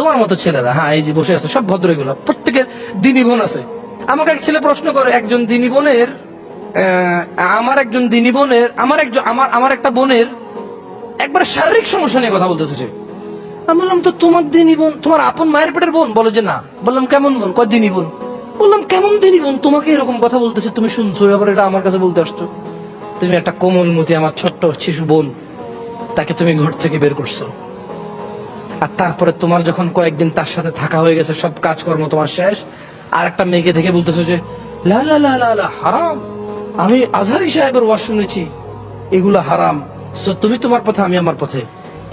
তোমার মতো ছেলেরা হ্যাঁ এই যে বসে আছে, সব ভদ্র এগুলো প্রত্যেকের দিনী বোন আছে। আমাকে এক ছেলে প্রশ্ন করে, একজন দিনী বোনের আমার একজন দিনী বোনের, আমার একজন, আমার আমার একটা বোনের, একবার শারীরিক সমস্যা নিয়ে কথা বলতেছে আমি বললাম, তো তোমার দিনী বোন, তোমার আপন মায়ের পেটের বোন? বলে যে না। বললাম, কেমন বোন? কয়, দিনী বোন। বললাম, কেমন দিনী বোন? তোমাকে এরকম কথা বলতেছে, তুমি শুনছো? এবার এটা আমার কাছে বলতে আসছো। তুমি একটা কোমলমতি আমার ছোট্ট শিশু বোন, তাকে তুমি ঘর থেকে বের করছ। আর তারপরে তোমার যখন কয়েকদিন তার সাথে থাকা হয়ে গেছে, সব কাজকর্ম তোমার শেষ, আর একটা মেয়েকে দেখে বলতেছো যে, লা লা লা লা হারাম। আমি আজহারি সাহেবের ওয়াজ শুনেছি, এগুলো হারাম। তুমি তোমার পথে, আমি আমার পথে।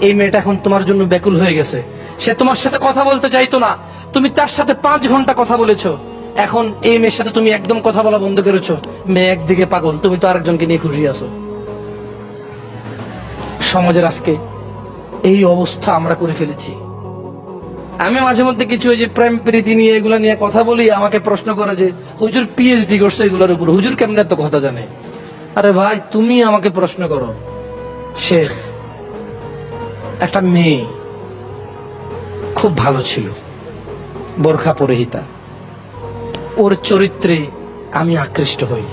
এই মেয়েটা এখন তোমার জন্য ব্যাকুল হয়ে গেছে। সে তোমার সাথে কথা বলতে চাইতো না। তুমি তার সাথে পাঁচ ঘণ্টা কথা বলেছ। এখন এই মেয়ের সাথে তুমি একদম কথা বলা বন্ধ করেছ। মেয়ে একদিকে পাগল, তুমি তো আরেকজনকে নিয়ে খুশি আছো। সমাজের আজকে এই অবস্থা আমরা করে ফেলেছি। আমি মাঝে মধ্যে কিছু ওই যে প্রেম প্রীতি নিয়ে এগুলা নিয়ে কথা বলি, আমাকে প্রশ্ন করে যে, হুজুর পিএইচডি করছে এগুলোর উপর? হুজুর কেমনে এত কথা জানে? আরে ভাই, তুমি আমাকে প্রশ্ন করো। শেখ, একটা মেয়ে খুব ভালো ছিল, বোরখা পরিহিতা। ওর চরিত্রে আমি আকৃষ্ট হই।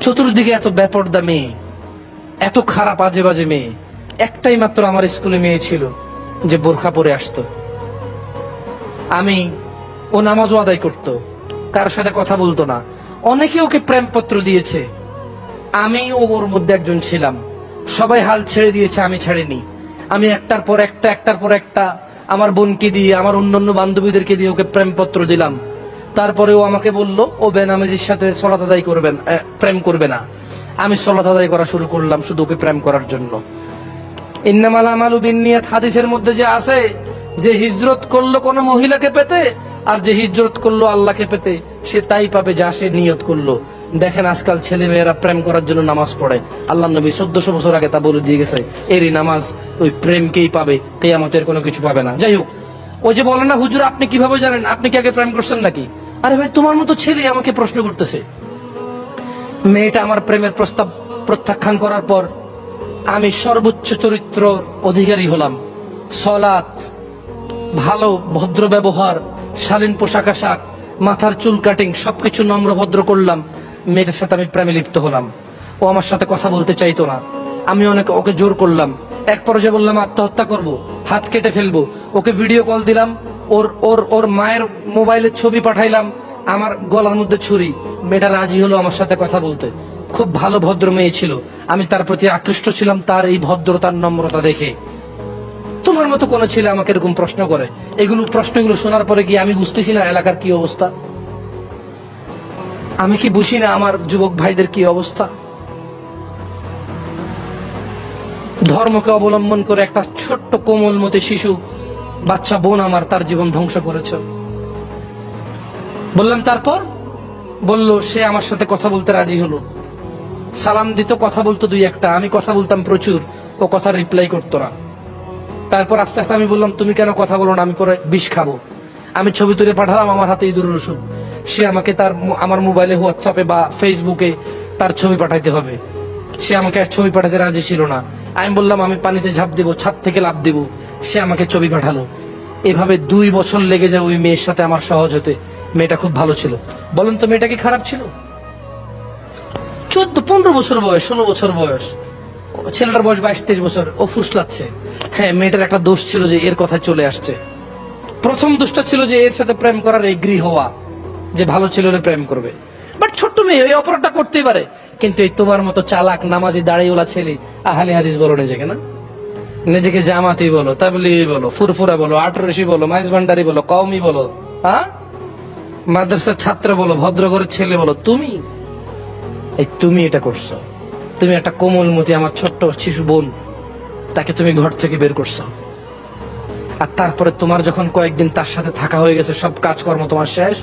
চতুর্দিকে এত ব্যাপারদা মেয়ে, এত খারাপ আজে বাজে মেয়ে। একটাই মাত্র আমার স্কুলে মেয়ে ছিল যে বোরখা পরে আসতো। আমি ও নামাজও আদায় করত, কারোর সাথে কথা বলতো না। অনেকে ওকে প্রেমপত্র দিয়েছে। আমি ওর মধ্যে একজন ছিলাম। সবাই হাল ছেড়ে দিয়েছে, আমি ছাড়িনি। আমি একটার পর একটা, একটার পর একটা আমার বোনকে দিয়ে, আমার অন্যান্য বান্ধবীদেরকে দিয়ে ওকে প্রেমপত্র দিলাম। তারপরে ও আমাকে বলল, ও বেনামেজির সাথে সলাত আদায় করবেন প্রেম করবে না। আমি সলাত আদায় করা শুরু করলাম শুধু ওকে প্রেম করার জন্য। হাদিসের মধ্যে যে আছে যে হিজরত করল কোন মহিলাকে পেতে, আর যে হিজরত করল আল্লাহকে পেতে, সে তাই পাবে যা সে নিয়ত করল। দেখেন আজকাল ছেলে মেয়েরা প্রেম করার জন্য নামাজ পড়ে। আল্লাহ নবী চোদ্দশো বছর আগে তা বলে দিয়ে গেছে, এরই নামাজ ওই প্রেমকেই পাবে, কেয়ামতের কোনো কিছু পাবে না। যাই হোক, ওই যে বলে না, হুজুর, আপনি কীভাবে জানেন? আপনি কি আগে প্রেম করছেন নাকি? আরে ভাই, তোমার মতো ছেলে আমাকে প্রশ্ন করতেছে। মেয়েটা আমার প্রেমের প্রস্তাব প্রত্যাখ্যান করার পর আমি সর্বোচ্চ চরিত্র অধিকারী হলাম। সলাত ভালো, ভদ্র ব্যবহার, শালীন পোশাক আশাক, মাথার চুল কাটিং সবকিছু নম্র ভদ্র করলাম। মেয়েটার সাথে আমি প্রেমে লিপ্ত হলাম। ও আমার সাথে কথা বলতে চাইতো না। আমি অনেক ওকে জোর করলাম। এক পর্যায়ে বললাম, আত্মহত্যা করব, হাত কেটে ফেলব। ওকে ভিডিও কল দিলাম। ওর ওর ওর মায়ের মোবাইলের ছবি পাঠাইলাম। আমার গলার মধ্যে ছুরি। মেয়েটা রাজি হলো আমার সাথে কথা বলতে। খুব ভালো ভদ্র মেয়ে ছিল। আমি তার প্রতি আকৃষ্ট ছিলাম, তার এই ভদ্রতার নম্রতা দেখে। তোমার মতো কোন ছেলে আমাকে এরকম প্রশ্ন করে। এগুলো প্রশ্নগুলো শোনার পরে কি আমি বুঝতেছি না এলাকার কি অবস্থা। আমি কি বুঝি না আমার যুবক ভাইদের কি অবস্থা। ধর্মকে অবলম্বন করে একটা ছোট্ট কোমলমতি শিশু, বাচ্চা, বোন আমার তার জীবন ধ্বংস করেছে। বললাম, তারপর? বলল, সে আমার সাথে কথা বলতে রাজি হলো। সালাম দিত, কথা বলতো দুই একটা। আমি কথা বলতাম প্রচুর, ও কথা রিপ্লাই করতো না। তারপর আস্তে আস্তে আমি বললাম, তুমি কেন কথা বলো না? আমি পরে বিষ খাব। আমি ছবি তুলে পাঠালাম আমার হাতে ইঁদুরের ওষুধ। সে আমাকে তার আমার মোবাইলে হোয়াটসঅ্যাপে বা ফেসবুকে তার ছবি পাঠাইতে হবে। সে আমাকে এক ছবি পাঠাতে রাজি ছিল না। আমি বললাম, আমি পানিতে ঝাঁপ দেবো, ছাদ থেকে লাভ দেবো। সে আমাকে ছবি পাঠালো। এভাবে দুই বছর লেগে যায় ওই মেয়ের সাথে আমার সহজ হতে। মেয়েটা খুব ভালো ছিল। বলেন তো, মেয়েটা কি খারাপ ছিল? চোদ্দ, পনেরো বছর বয়স, ষোলো বছর বয়স। ছেলেটার বয়স বাইশ, তেইশ বছর। ও ফুসলাচ্ছে। হ্যাঁ মেয়েটার একটা দোষ ছিল যে এর কথা চলে আসছে। প্রথম দোষটা ছিল যে এর সাথে প্রেম করার এগ্রি হওয়া, যে ভালো ছিল প্রেম করবে। বাট ছোট্ট মেয়ে, এই অপরাধটা করতেই পারে। কিন্তু এই তোমার মতো চালাক, নামাজি দাঁড়িয়েওলা ছেলে, আহালি হাদিস বলো নিজেকে, না? নিজেকে জামাতি বলো, তাবলিগি বলো, ফুরফুরা বলো আটরসি বলো, মাইজ ভান্ডারি বলো, কওমি বলো হ্যাঁ? মাদ্রাসার ছাত্র বলো ভদ্র ঘরের ছেলে বলো, তুমি এই তুমি এটা করছ। তুমি একটা কোমলমতি আমার ছোট্ট শিশু বোন, তাকে তুমি ঘর থেকে বের করছ। আর তারপরে তোমার যখন কয়েকদিন তার সাথে থাকা হয়ে গেছে, সব কাজকর্ম তোমার শেষ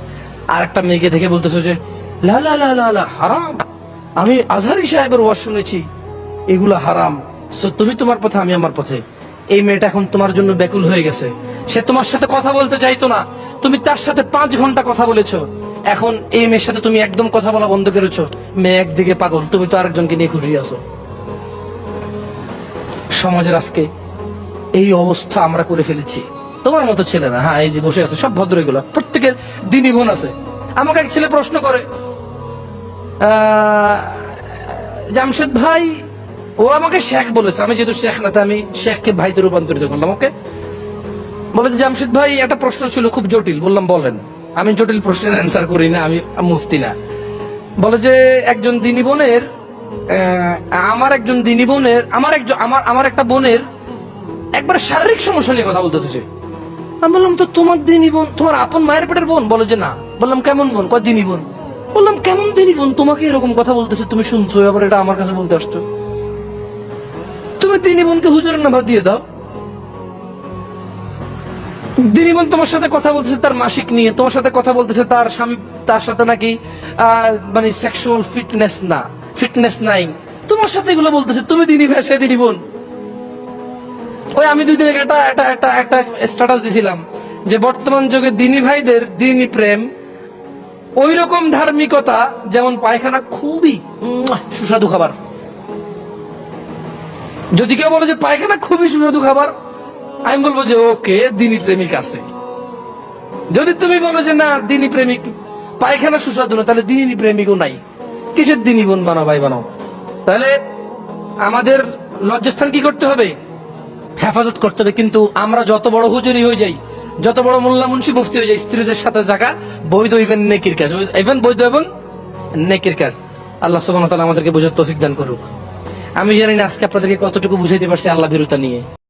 আর একটা মেয়েকে দেখে বলতেছো যে, লা লা লা লা লা, হারাম। আমি আজহারি সাহেবের ওয়াজ শুনেছি, এগুলো হারাম। সো তুমি তোমার পথে, আমি আমার পথে। এই মেয়েটা এখন তোমার জন্য ব্যাকুল হয়ে গেছে। সে তোমার সাথে কথা বলতে চাইতো না। তুমি তার সাথে পাঁচ ঘণ্টা কথা বলেছ। এখন এই মেয়ের সাথে তুমি একদম কথা বলা বন্ধ করেছ। মেয়ে একদিকে পাগল, তুমি তো আরেকজনকে নিয়ে খুশি আছো। সমাজের আজকে এই অবস্থা আমরা করে ফেলেছি। তোমার মতো ছেলে না হ্যাঁ এই যে বসে আছে, সব ভদ্র এগুলো প্রত্যেকের দিনই বোন আছে। আমাকে এক ছেলে প্রশ্ন করে জামশেদ ভাই, ও আমাকে শেখ বলেছে, আমি যেহেতু শেখ না আমি শেখকে ভাইতে রূপান্তরিত করলাম, ওকে? বলেছে জামশেদ ভাই, একটা প্রশ্ন ছিল খুব জটিল, বললাম, বলেন। আমি জটিল প্রশ্নের অ্যান্সার করি না, আমি মুফতি না। বলে যে, একজন দিনী বোনের আমার একজন দিনী বোনের, আমার একজন আমার আমার একটা বোনের একবার শারীরিক সমস্যা নিয়ে কথা বলতেছে সে। আমি বললাম, তো তোমার দিনী বোন, তোমার আপন মায়ের পেটের বোন? বলে যে, না। বললাম, কেমন বোন? কয়, দিনী বোন। বললাম, কেমন দিনী বোন? তোমাকে এরকম কথা বলতেছে, তুমি শুনছো? আবার এটা আমার কাছে বলতে আসছো? তুমি দিনী বোনকে হুজুরের নাম্বার দিয়ে দাও। দিনী বোন তোমার সাথে কথা বলতেছে তার মাসিক নিয়ে, তোমার সাথে কথা বলতেছে তার স্বামী, তার সাথে নাকি মানে সেক্সুয়াল ফিটনেস না ফিটনেস নাই। তোমার সাথে এগুলো বলতেছে, তুমি দিনী ভাই সে দিনী বোন ওই আমি দুই দিন একটা একটা একটা একটা স্ট্যাটাস দিছিলাম যে বর্তমান যুগে দিনী ভাইদের দিনী প্রেম ওই রকম ধার্মিকতা, যেমন পায়খানা খুবই সুস্বাদু খাবার। যদি কেউ বলে যে পায়খানা খুবই সুস্বাদু খাবার আমি বলব যে ওকে দিনী প্রেমিক আছে। যদি তুমি বলো যে না, দিনী প্রেমিক, পায়খানা সুস্বাদু না, তাহলে দিনী প্রেমিকও নাই। কিসের দিনী বোন বানাও ভাই বানাও? তাহলে আমাদের লজ্জাস্থান কি করতে হবে? হেফাজত করতে হবে, কিন্তু আমরা যত বড় হুজুরি হয়ে যাই, যত বড় মোল্লা মুন্সি মুফতি হয়ে যাই, স্ত্রীদের সাথে জায়গা বৈধ ইভেন নেকির কাজ। ইভেন বৈধ এবং নেকির কাজ। আল্লাহ তাআলা আমাদেরকে বোঝার তৌফিক দান করুক। আমি জানি না আজকে আপনাদেরকে কতটুকু বুঝাইতে পারছি আল্লাহ বিরুতা নিয়ে।